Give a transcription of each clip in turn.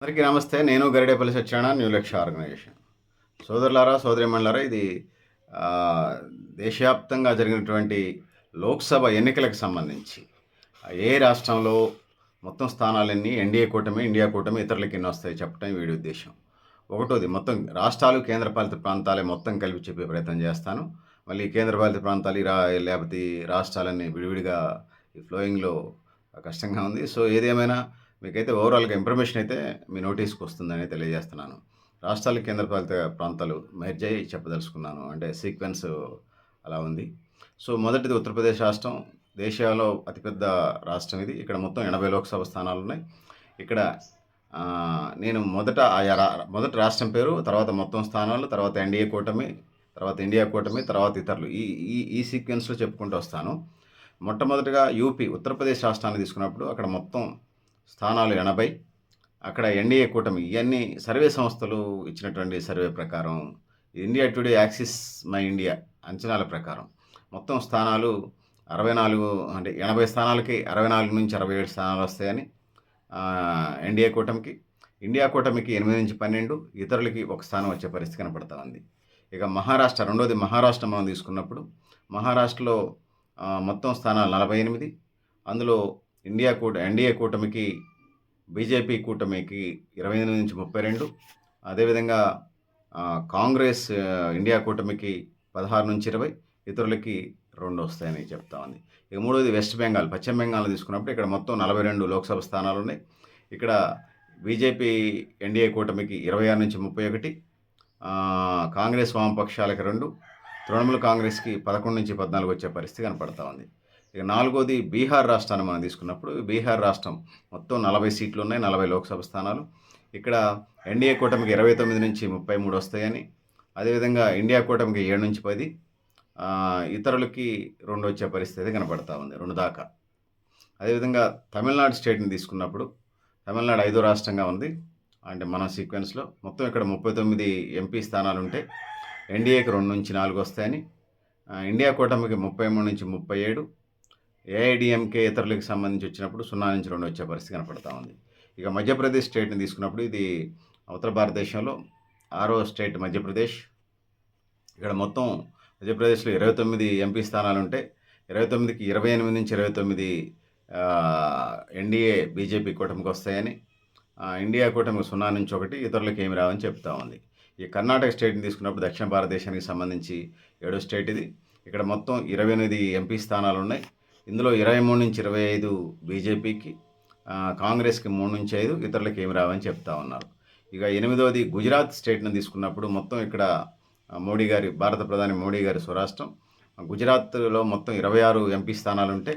అందరికీ నమస్తే. నేను గరిడేపల్లి సత్యనారాయణ న్యూ లక్ష ఆర్గనైజేషన్ సోదరులారా సోదరిమణులారా ఇది దేశవ్యాప్తంగా జరిగినటువంటి లోక్సభ ఎన్నికలకు సంబంధించి ఏ రాష్ట్రంలో మొత్తం స్థానాలన్నీ ఎన్డీఏ కూటమి ఇండియా కూటమి ఇతరులకి ఎన్ని వస్తాయి చెప్పడం వీడి ఉద్దేశం. ఒకటోది మొత్తం రాష్ట్రాలు కేంద్రపాలిత ప్రాంతాలే మొత్తం కలిపి చెప్పే ప్రయత్నం చేస్తాను. మళ్ళీ కేంద్రపాలిత ప్రాంతాలు రా లేకపోతే రాష్ట్రాలన్నీ విడివిడిగా ఈ ఫ్లోయింగ్లో కష్టంగా ఉంది. సో ఏదేమైనా మీకైతే ఓవరాల్గా ఇన్ఫర్మేషన్ అయితే మీ నోటీస్కి వస్తుందని తెలియజేస్తున్నాను. రాష్ట్రాలు కేంద్రపాలిత ప్రాంతాలు మెర్జ్ అయ్యి చెప్పదలుచుకున్నాను. అంటే సీక్వెన్స్ అలా ఉంది. సో మొదటిది ఉత్తరప్రదేశ్ రాష్ట్రం. దేశంలో అతిపెద్ద రాష్ట్రం ఇది. ఇక్కడ మొత్తం ఎనభై లోక్సభ స్థానాలు ఉన్నాయి. ఇక్కడ నేను మొదట ఆయా మొదటి రాష్ట్రం పేరు తర్వాత మొత్తం స్థానాలు తర్వాత ఎన్డీఏ కూటమి తర్వాత ఇండియా కూటమి తర్వాత ఇతరులు. ఈ ఈ ఈ సీక్వెన్స్లో చెప్పుకుంటూ వస్తాను. మొట్టమొదటిగా యూపీ ఉత్తరప్రదేశ్ రాష్ట్రాన్ని తీసుకున్నప్పుడు అక్కడ మొత్తం స్థానాలు ఎనభై. అక్కడ ఎన్డీఏ కూటమి ఇవన్నీ సర్వే సంస్థలు ఇచ్చినటువంటి సర్వే ప్రకారం India Today Axis My India అంచనాల ప్రకారం మొత్తం స్థానాలు అరవై నాలుగు అంటే ఎనభై స్థానాలకి అరవై నాలుగు నుంచి అరవై ఏడు స్థానాలు వస్తాయని ఎన్డీఏ కూటమికి ఇండియా కూటమికి ఎనిమిది నుంచి పన్నెండు ఇతరులకి ఒక స్థానం వచ్చే పరిస్థితి కనపడతా ఉంది. ఇక మహారాష్ట్ర రెండోది మహారాష్ట్ర మనం తీసుకున్నప్పుడు మహారాష్ట్రలో మొత్తం స్థానాలు నలభై ఎనిమిది అందులో ఇండియా కూట ఎన్డీఏ కూటమికి బీజేపీ కూటమికి ఇరవై ఎనిమిది నుంచి ముప్పై రెండు. అదేవిధంగా కాంగ్రెస్ ఇండియా కూటమికి పదహారు నుంచి ఇరవై ఇతరులకి రెండు వస్తాయని చెప్తా ఉంది. ఇక మూడోది వెస్ట్ బెంగాల్. పశ్చిమ బెంగాల్ తీసుకున్నప్పుడు ఇక్కడ మొత్తం నలభై రెండు లోక్సభ స్థానాలు ఉన్నాయి. ఇక్కడ బీజేపీ ఎన్డీఏ కూటమికి ఇరవై ఆరు నుంచి ముప్పై ఒకటి కాంగ్రెస్ వామపక్షాలకి రెండు తృణమూల కాంగ్రెస్కి పదకొండు నుంచి పద్నాలుగు వచ్చే పరిస్థితి కనపడతా ఉంది. ఇక నాలుగోది బీహార్ రాష్ట్రాన్ని మనం తీసుకున్నప్పుడు బీహార్ రాష్ట్రం మొత్తం నలభై సీట్లు ఉన్నాయి నలభై లోక్సభ స్థానాలు. ఇక్కడ ఎన్డీఏ కూటమికి ఇరవై తొమ్మిది నుంచి ముప్పై మూడు వస్తాయని అదేవిధంగా ఇండియా కూటమికి ఏడు నుంచి పది ఇతరులకి రెండు వచ్చే పరిస్థితి కనబడతా ఉంది రెండు దాకా. అదేవిధంగా తమిళనాడు స్టేట్ని తీసుకున్నప్పుడు తమిళనాడు ఐదో రాష్ట్రంగా ఉంది. అంటే మన సీక్వెన్స్లో మొత్తం ఇక్కడ ముప్పై తొమ్మిది ఎంపీ స్థానాలు ఉంటే ఎన్డీఏకి రెండు నుంచి నాలుగు వస్తాయని ఇండియా కూటమికి ముప్పై మూడు నుంచి ముప్పై ఏడు ఏఐడిఎంకే ఇతరులకు సంబంధించి వచ్చినప్పుడు సున్నా నుంచి రెండు వచ్చే పరిస్థితి కనపడతా ఉంది. ఇక మధ్యప్రదేశ్ స్టేట్ని తీసుకున్నప్పుడు ఇది ఉత్తర భారతదేశంలో ఆరో స్టేట్ మధ్యప్రదేశ్. ఇక్కడ మొత్తం మధ్యప్రదేశ్లో ఇరవై తొమ్మిది ఎంపీ స్థానాలు ఉంటే ఇరవై తొమ్మిదికి ఇరవై ఎనిమిది నుంచి ఇరవై తొమ్మిది ఎన్డీఏ బీజేపీ కూటమికి వస్తాయని ఇండియా కూటమికి సున్నా నుంచి ఒకటి ఇతరులకు ఏమి రావని చెప్తా ఉంది. ఈ కర్ణాటక స్టేట్ని తీసుకున్నప్పుడు దక్షిణ భారతదేశానికి సంబంధించి ఏడో స్టేట్ ఇది. ఇక్కడ మొత్తం ఇరవై ఎనిమిది ఎంపీ స్థానాలు ఉన్నాయి. ఇందులో ఇరవై మూడు నుంచి ఇరవై ఐదు బీజేపీకి కాంగ్రెస్కి మూడు నుంచి ఐదు ఇతరులకు ఏమి రావని చెప్తా ఉన్నారు. ఇక ఎనిమిదవది గుజరాత్ స్టేట్ని తీసుకున్నప్పుడు మొత్తం ఇక్కడ మోడీ గారి భారత ప్రధాని మోడీ గారి స్వరాష్ట్రం. గుజరాత్లో మొత్తం ఇరవై ఆరు ఎంపీ స్థానాలు ఉంటే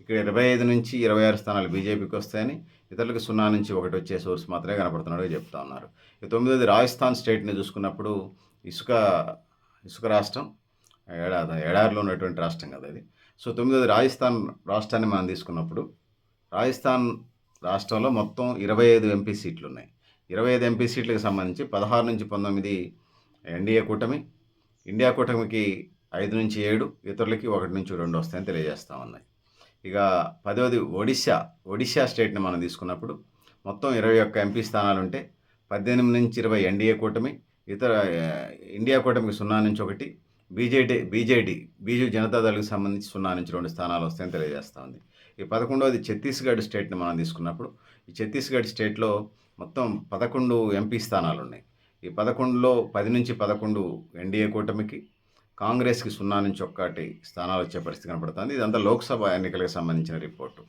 ఇక్కడ ఇరవై ఐదు నుంచి ఇరవై ఆరు స్థానాలు బీజేపీకి వస్తాయని ఇతరులకు సున్నా నుంచి ఒకటి వచ్చే సోర్స్ మాత్రమే కనపడుతున్నాడు చెప్తా ఉన్నారు. ఇక తొమ్మిదోది రాజస్థాన్ స్టేట్ని చూసుకున్నప్పుడు ఇసుక ఇసుక రాష్ట్రం ఎడా ఎడారిలో ఉన్నటువంటి రాష్ట్రం కదా అది సో తొమ్మిదోది రాజస్థాన్ రాష్ట్రాన్ని మనం తీసుకున్నప్పుడు రాజస్థాన్ రాష్ట్రంలో మొత్తం ఇరవై ఐదు ఎంపీ సీట్లు ఉన్నాయి ఇరవై ఐదు ఎంపీ సీట్లకు సంబంధించి పదహారు నుంచి పంతొమ్మిది ఎన్డీఏ కూటమి ఇండియా కూటమికి ఐదు నుంచి ఏడు ఇతరులకి ఒకటి నుంచి రెండు వస్తాయని తెలియజేస్తా ఉన్నాయి. ఇక పదవది ఒడిశా ఒడిశా స్టేట్ని మనం తీసుకున్నప్పుడు మొత్తం ఇరవై ఒక్క ఎంపీ స్థానాలు ఉంటే పద్దెనిమిది నుంచి ఇరవై ఎన్డీఏ కూటమి ఇతర ఇండియా కూటమికి సున్నా నుంచి ఒకటి బీజేడీ బీజేడీ బీజు జనతాదళకు సంబంధించి సున్నా నుంచి రెండు స్థానాలు వస్తాయని తెలియజేస్తా ఉంది. ఈ పదకొండవది ఛత్తీస్గఢ్ స్టేట్ని మనం తీసుకున్నప్పుడు ఈ ఛత్తీస్గఢ్ స్టేట్లో మొత్తం పదకొండు ఎంపీ స్థానాలు ఉన్నాయి. ఈ పదకొండులో పది నుంచి పదకొండు ఎన్డీఏ కూటమికి కాంగ్రెస్కి సున్నా నుంచి ఒక్కటి స్థానాలు వచ్చే పరిస్థితి కనపడుతుంది. ఇదంతా లోక్సభ ఎన్నికలకు సంబంధించిన రిపోర్టు.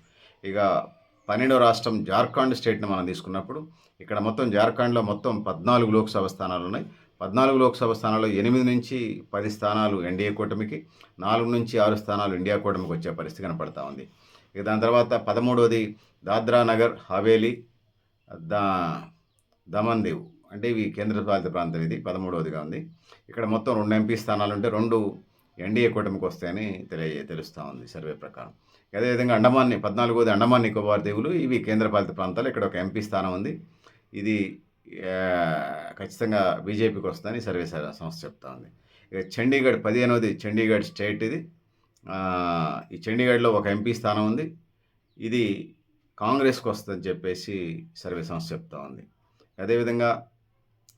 ఇక పన్నెండో రాష్ట్రం జార్ఖండ్ స్టేట్ని మనం తీసుకున్నప్పుడు ఇక్కడ మొత్తం జార్ఖండ్లో మొత్తం పద్నాలుగు లోక్సభ స్థానాలు ఉన్నాయి. పద్నాలుగు లోక్సభ స్థానాల్లో ఎనిమిది నుంచి పది స్థానాలు ఎన్డీఏ కూటమికి నాలుగు నుంచి ఆరు స్థానాలు ఇండియా కూటమికి వచ్చే పరిస్థితి కనపడతా ఉంది. ఇక దాని తర్వాత పదమూడవది దాద్రా నగర్ హవేలీ దా దమన్ దీవ్ అంటే ఇవి కేంద్రపాలిత ప్రాంతం ఇది పదమూడవదిగా ఉంది. ఇక్కడ మొత్తం రెండు ఎంపీ స్థానాలు ఉంటే రెండు ఎన్డీఏ కూటమికి వస్తాయని తెలియ తెలుస్తూ ఉంది సర్వే ప్రకారం. అదేవిధంగా అండమాన్ పద్నాలుగోది అండమాన్ నికోబార్ దీవులు ఇవి కేంద్రపాలిత ప్రాంతాలు. ఇక్కడ ఒక ఎంపీ స్థానం ఉంది. ఇది ఖచ్చితంగా బీజేపీకి వస్తుందని సర్వే సంస్థ చెప్తా ఉంది. ఇక చండీగఢ్ పదిహేనవది చండీగఢ్ స్టేట్ ఇది. ఈ చండీగఢ్లో ఒక ఎంపీ స్థానం ఉంది. ఇది కాంగ్రెస్కి వస్తుందని చెప్పేసి సర్వే సంస్థ చెప్తా ఉంది. అదేవిధంగా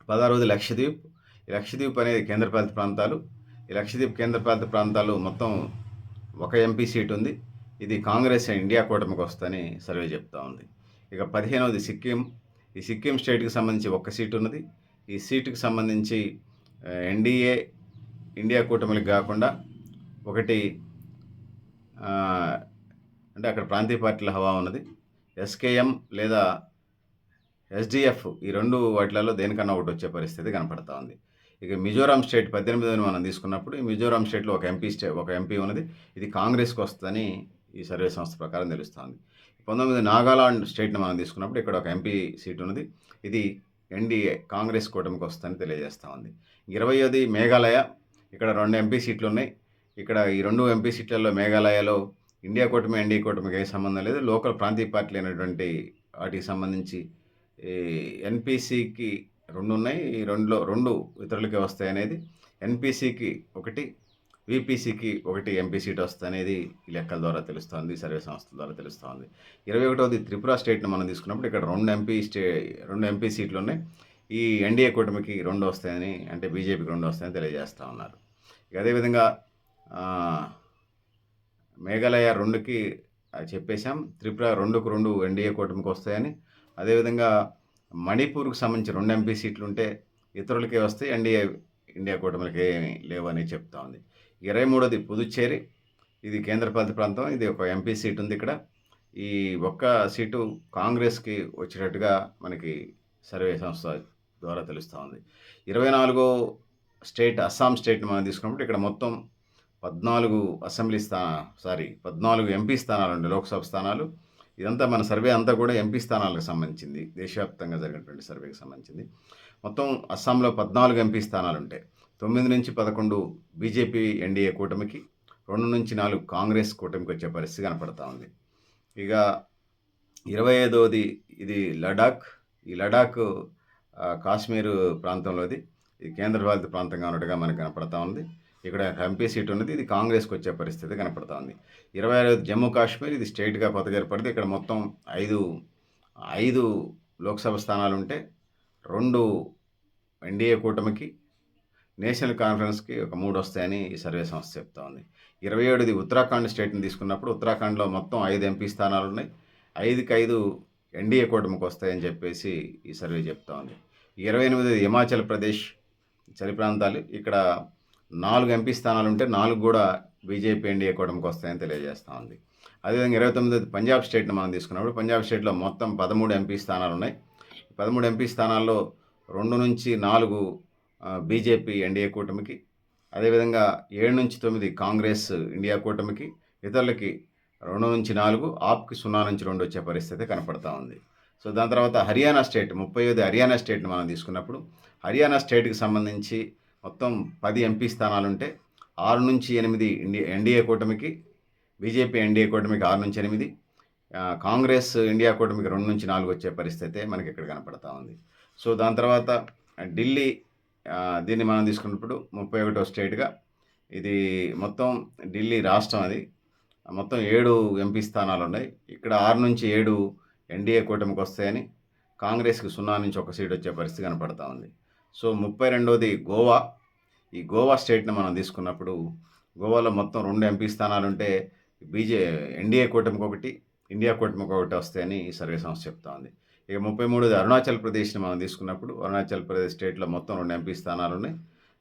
పదహారవది లక్షద్వీప్. ఈ లక్షద్వీప్ అనేది కేంద్రపాలిత ప్రాంతాలు. ఈ లక్షద్వీప్ కేంద్రపాలిత ప్రాంతాలు మొత్తం ఒక ఎంపీ సీట్ ఉంది. ఇది కాంగ్రెస్ ఇండియా కూటమికి వస్తుందని సర్వే చెప్తా ఉంది. ఇక పదిహేనవది సిక్కిం. ఈ సిక్కిం స్టేట్కి సంబంధించి ఒక్క సీటు ఉన్నది. ఈ సీటుకి సంబంధించి ఎన్డీఏ ఇండియా కూటమికి కాకుండా ఒకటి అంటే అక్కడ ప్రాంతీయ పార్టీల హవా ఉన్నది. ఎస్కేఎం లేదా ఎస్డిఎఫ్ ఈ రెండు వాటిలలో దేనికన్నా ఒకటి వచ్చే పరిస్థితి కనపడతా ఉంది. ఇక మిజోరాం స్టేట్ పద్దెనిమిదిని మనం తీసుకున్నప్పుడు ఈ మిజోరాం స్టేట్లో ఒక ఎంపీ స్టే ఒక ఎంపీ ఉన్నది. ఇది కాంగ్రెస్కి వస్తుందని ఈ సర్వే సంస్థ ప్రకారం తెలుస్తోంది పంతొమ్మిది నాగాలాండ్ స్టేట్ని మనం తీసుకున్నప్పుడు ఇక్కడ ఒక ఎంపీ సీట్ ఉన్నది. ఇది ఎన్డీఏ కాంగ్రెస్ కూటమికి వస్తుందని తెలియజేస్తూ ఉంది. ఇరవైది మేఘాలయ ఇక్కడ రెండు ఎంపీ సీట్లు ఉన్నాయి. ఇక్కడ ఈ రెండు ఎంపీ సీట్లలో మేఘాలయలో ఇండియా కూటమి ఎన్డీఏ కూటమికి ఏ సంబంధం లేదు. లోకల్ ప్రాంతీయ పార్టీలు అయినటువంటి వాటికి సంబంధించి ఎన్పిసికి రెండు ఉన్నాయి. ఈ రెండులో రెండు ఇతరులకే వస్తాయి అనేది ఎన్పిసికి ఒకటి విపిసికి ఒకటి ఎంపీ సీట్ వస్తుంది ఈ లెక్కల ద్వారా తెలుస్తోంది సర్వే సంస్థల ద్వారా తెలుస్తోంది. ఇరవై ఒకటవది త్రిపుర స్టేట్ని మనం తీసుకున్నప్పుడు ఇక్కడ రెండు ఎంపీ స్టే రెండు ఎంపీ సీట్లు ఉన్నాయి. ఈ ఎన్డీఏ కూటమికి రెండు వస్తాయని అంటే బీజేపీకి రెండు వస్తాయని తెలియజేస్తూ ఉన్నారు. ఇక అదేవిధంగా మేఘాలయ రెండుకి అది చెప్పేశాం. త్రిపుర రెండుకు రెండు ఎన్డీఏ కూటమికి వస్తాయని. అదేవిధంగా మణిపూర్కి సంబంధించి రెండు ఎంపీ సీట్లు ఉంటే ఇతరులకే వస్తే ఎన్డీఏ ఇండియా కూటమిలకి ఏమీ లేవని చెప్తా ఉంది. ఇరవై మూడోది పుదుచ్చేరి. ఇది కేంద్రపాలిత ప్రాంతం. ఇది ఒక ఎంపీ సీట్ ఉంది ఇక్కడ. ఈ ఒక్క సీటు కాంగ్రెస్కి వచ్చేటట్టుగా మనకి సర్వే సంస్థ ద్వారా తెలుస్తూ ఉంది. ఇరవై నాలుగో స్టేట్ అస్సాం స్టేట్ని మనం తీసుకున్నప్పుడు ఇక్కడ మొత్తం పద్నాలుగు అసెంబ్లీ స్థాన సారీ పద్నాలుగు ఎంపీ స్థానాలు ఉండే లోక్సభ స్థానాలు. ఇదంతా మన సర్వే అంతా కూడా ఎంపీ స్థానాలకు సంబంధించింది. దేశవ్యాప్తంగా జరిగినటువంటి సర్వేకి సంబంధించింది. మొత్తం అస్సాంలో పద్నాలుగు ఎంపీ స్థానాలు ఉంటాయి తొమ్మిది నుంచి పదకొండు బీజేపీ ఎన్డీఏ కూటమికి రెండు నుంచి నాలుగు కాంగ్రెస్ కూటమికి వచ్చే పరిస్థితి కనపడతా ఉంది. ఇక ఇరవై ఐదవది ఇది లడాక్. ఈ లడాక్ కాశ్మీర్ ప్రాంతంలోది. ఇది కేంద్రపాలిత ప్రాంతంగా ఉన్నట్టుగా మనకు కనపడతా ఉంది. ఇక్కడ ఎంపీ సీట్ ఉన్నది. ఇది కాంగ్రెస్కి వచ్చే పరిస్థితి కనపడతా ఉంది. ఇరవై ఐదు జమ్మూ కాశ్మీర్. ఇది స్టేట్గా కొత్తగా ఏర్పడింది ఇక్కడ మొత్తం ఐదు ఐదు లోక్సభ స్థానాలు ఉంటే రెండు ఎన్డీఏ కూటమికి నేషనల్ కాన్ఫరెన్స్కి ఒక మూడు వస్తాయని ఈ సర్వే సంస్థ చెప్తా ఉంది. ఇరవై ఏడుది ఉత్తరాఖండ్ స్టేట్ని తీసుకున్నప్పుడు ఉత్తరాఖండ్లో మొత్తం ఐదు ఎంపీ స్థానాలు ఉన్నాయి. ఐదుకి ఐదు ఎన్డీఏ కూటమికి వస్తాయని చెప్పేసి ఈ సర్వే చెప్తా ఉంది. ఇరవై ఎనిమిది హిమాచల్ ప్రదేశ్ చలి ప్రాంతాలు. ఇక్కడ నాలుగు ఎంపీ స్థానాలు ఉంటే నాలుగు కూడా బీజేపీ ఎన్డీఏ కూటమికి వస్తాయని తెలియజేస్తూ ఉంది. అదేవిధంగా ఇరవై తొమ్మిది పంజాబ్ స్టేట్ని మనం తీసుకున్నప్పుడు పంజాబ్ స్టేట్లో మొత్తం పదమూడు ఎంపీ స్థానాలు ఉన్నాయి. పదమూడు ఎంపీ స్థానాల్లో రెండు నుంచి నాలుగు బీజేపీ ఎన్డీఏ కూటమికి అదేవిధంగా ఏడు నుంచి తొమ్మిది కాంగ్రెస్ ఇండియా కూటమికి ఇతరులకి రెండు నుంచి నాలుగు ఆప్కి సున్నా నుంచి రెండు వచ్చే పరిస్థితి కనపడతా ఉంది. సో దాని తర్వాత హర్యానా స్టేట్ ముప్పై ఐదు హర్యానా స్టేట్ని మనం తీసుకున్నప్పుడు హర్యానా స్టేట్కి సంబంధించి మొత్తం పది ఎంపీ స్థానాలుంటే ఆరు నుంచి ఎనిమిది ఇండియా ఎన్డీఏ కూటమికి బీజేపీ ఎన్డీఏ కూటమికి ఆరు నుంచి ఎనిమిది కాంగ్రెస్ ఇండియా కూటమికి రెండు నుంచి నాలుగు వచ్చే పరిస్థితి మనకి ఇక్కడ కనపడతా ఉంది. సో దాని తర్వాత ఢిల్లీ దీన్ని మనం తీసుకున్నప్పుడు ముప్పై ఒకటో స్టేట్గా ఇది మొత్తం ఢిల్లీ రాష్ట్రం అది. మొత్తం ఏడు ఎంపీ స్థానాలు ఉన్నాయి. ఇక్కడ ఆరు నుంచి ఏడు ఎన్డీఏ కూటమికి వస్తాయని కాంగ్రెస్కి సున్నా నుంచి ఒక సీట్ వచ్చే పరిస్థితి కనపడతా ఉంది. సో ముప్పై రెండోది గోవా. ఈ గోవా స్టేట్ని మనం తీసుకున్నప్పుడు గోవాలో మొత్తం రెండు ఎంపీ స్థానాలు ఉంటే బీజే ఎన్డీఏ కూటమికి ఒకటి ఇండియా కూటమికి ఒకటి వస్తాయని ఈ సర్వే సంస్థ చెప్తా ఉంది. ఇక ముప్పై మూడోది అరుణాచల్ ప్రదేశ్ని మనం తీసుకున్నప్పుడు అరుణాచల్ ప్రదేశ్ స్టేట్లో మొత్తం రెండు ఎంపీ స్థానాలు ఉన్నాయి.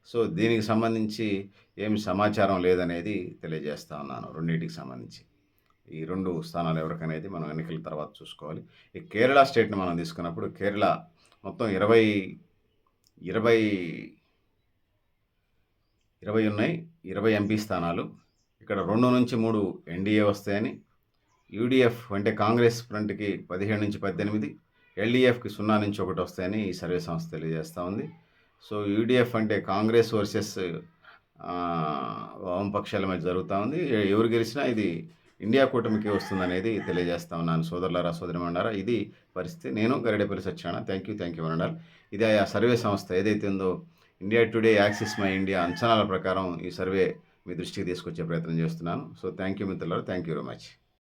సో దీనికి సంబంధించి ఏమి సమాచారం లేదనేది తెలియజేస్తా ఉన్నాను రెండింటికి సంబంధించి. ఈ రెండు స్థానాలు ఎవరికనేది మనం ఎన్నికల తర్వాత చూసుకోవాలి. ఈ కేరళ స్టేట్ని మనం తీసుకున్నప్పుడు కేరళ మొత్తం ఇరవై ఇరవై ఇరవై ఉన్నాయి ఇరవై ఎంపీ స్థానాలు. ఇక్కడ రెండు నుంచి మూడు ఎన్డీఏ వస్తాయని. యూడిఎఫ్ అంటే కాంగ్రెస్ ఫ్రంట్కి పదిహేడు నుంచి పద్దెనిమిది. ఎల్డీఎఫ్కి సున్నా నుంచి ఒకటి వస్తాయని ఈ సర్వే సంస్థ తెలియజేస్తూ ఉంది. సో యూడిఎఫ్ అంటే కాంగ్రెస్ వర్సెస్ వామపక్షాల మధ్య జరుగుతూ ఉంది. ఎవరు గెలిచినా ఇది ఇండియా కూటమికి వస్తుందనేది తెలియజేస్తా ఉన్నాను సోదరులారా సోదరిమండారా ఇది పరిస్థితి. నేను Garidepalli Satyanarayana. Thank you thank you మండాలి ఇది ఆ సర్వే సంస్థ ఏదైతే ఉందో India Today Axis My India అంచనాల ప్రకారం ఈ సర్వే మీ దృష్టికి తీసుకొచ్చే ప్రయత్నం చేస్తున్నాను. సో థ్యాంక్ యూ మిత్రులారా. Thank you very much